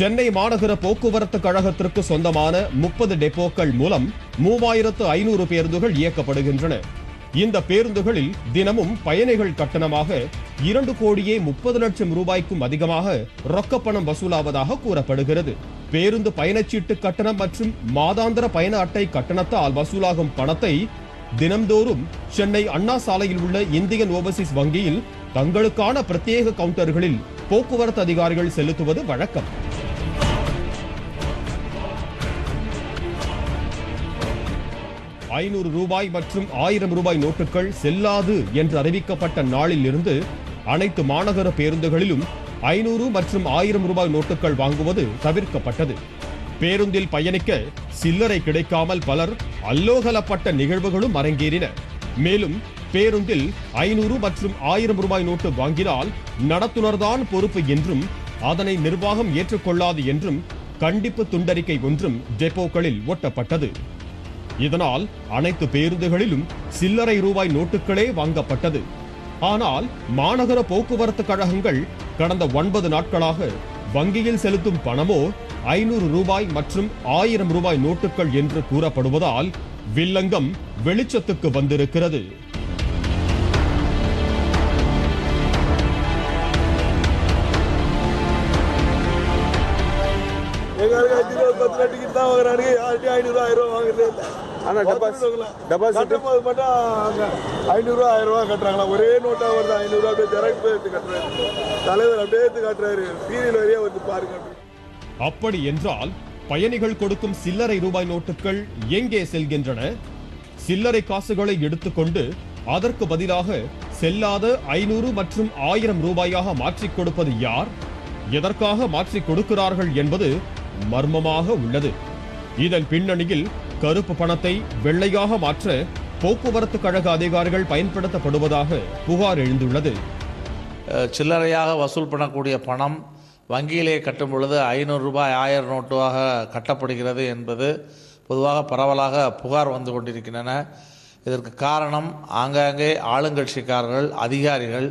சென்னை மாநகர போக்குவரத்து கழகத்திற்கு சொந்தமான முப்பது டெப்போக்கள் மூலம் மூவாயிரத்து ஐநூறு பேருந்துகள் இயக்கப்படுகின்றன. இந்த பேருந்துகளில் தினமும் பயணிகள் கட்டணமாக இரண்டு கோடியே முப்பது லட்சம் ரூபாய்க்கும் அதிகமாக ரொக்கப்பணம் வசூலாவதாக கூறப்படுகிறது. பேருந்து பயணச்சீட்டு கட்டணம் மற்றும் மாதாந்திர பயண அட்டை கட்டணத்தால் வசூலாகும் பணத்தை தினம்தோறும் சென்னை அண்ணா சாலையில் உள்ள இந்தியன் ஓவர்சீஸ் வங்கியில் தங்களுக்கான பிரத்யேக கவுண்டர்களில் போக்குவரத்து அதிகாரிகள் செலுத்துவது வழக்கம். ஐநூறு ரூபாய் மற்றும் ஆயிரம் ரூபாய் நோட்டுகள் செல்லாது என்று அறிவிக்கப்பட்ட நாளில் இருந்து அனைத்து மாநகர பேருந்துகளிலும் ஐநூறு மற்றும் ஆயிரம் ரூபாய் நோட்டுகள் வாங்குவது தவிர்க்கப்பட்டது. பேருந்தில் பயணிக்க சில்லறை கிடைக்காமல் பலர் அல்லோகலப்பட்ட நிகழ்வுகளும் அரங்கேறின மேலும் பேருந்தில் ஐநூறு மற்றும் ஆயிரம் ரூபாய் நோட்டு வாங்கினால் நடத்துனர்தான் பொறுப்பு என்றும் அதனை நிர்வாகம் ஏற்றுக்கொள்ளாது என்றும் கண்டிப்பு துண்டறிக்கை ஒன்றும் டெப்போக்களில் ஒட்டப்பட்டது இதனால் அனைத்து பேருந்துகளிலும் சில்லறை ரூபாய் நோட்டுகளே வாங்கப்பட்டது. ஆனால் மாநகர போக்குவரத்து கழகங்கள் கடந்த ஒன்பது நாட்களாக வங்கியில் செலுத்தும் பணமோ ஐநூறு ரூபாய் மற்றும் ஆயிரம் ரூபாய் நோட்டுகள் என்று கூறப்படுவதால் வில்லங்கம் வெளிச்சத்துக்கு வந்திருக்கிறது. எங்களுக்கு அஞ்சு ரூபா பத்து ரூபா டிக்கெட் தான் வாங்குறானுங்க யார்கிட்டயும் ஐநூறு ஆயிரம் ரூபா வாங்குறதே இல்லை. ஆனா டெபாசிட் டெபாசிட் மட்டும் அங்க ஐநூறுரூவா ஆயிரம் ரூபா கட்டுறாங்களா? ஒரே நோட்டா வருது ஐநூறுரூவா அப்படியே ஜெராக்ஸ் எடுத்து கட்டுறாரு. தலைவர் அப்படியே எடுத்து காட்டுறாரு. சீரியல் வரையா வந்து பாருங்க அப்படி. அப்படி என்றால் பயணிகள் கொடுக்கும் சில்லறை ரூபாய் நோட்டுகள் எங்கே செல்கின்றன? சில்லறை காசுகளை எடுத்துக்கொண்டு அதற்கு பதிலாக செல்லாத ஐநூறு மற்றும் ஆயிரம் ரூபாயாக மாற்றிக் கொடுப்பது யார்? எதற்காக மாற்றிக் கொடுக்கிறார்கள் என்பது மர்மமாக உள்ளது. இதன் பின்னணியில் கருப்பு பணத்தை வெள்ளையாக மாற்ற போக்குவரத்து கழக அதிகாரிகள் பயன்படுத்தப்படுவதாக புகார் எழுந்துள்ளது. சில்லறையாக வசூல் பண்ணக்கூடிய பணம் வங்கியிலே கட்டும் பொழுது ஐநூறு ரூபாய் ஆயிரம் நோட்டுவாக கட்டப்படுகிறது என்பது பொதுவாக பரவலாக புகார் வந்து கொண்டிருக்கின்றன. இதற்கு காரணம் ஆங்காங்கே ஆளுங்கட்சிக்காரர்கள் அதிகாரிகள்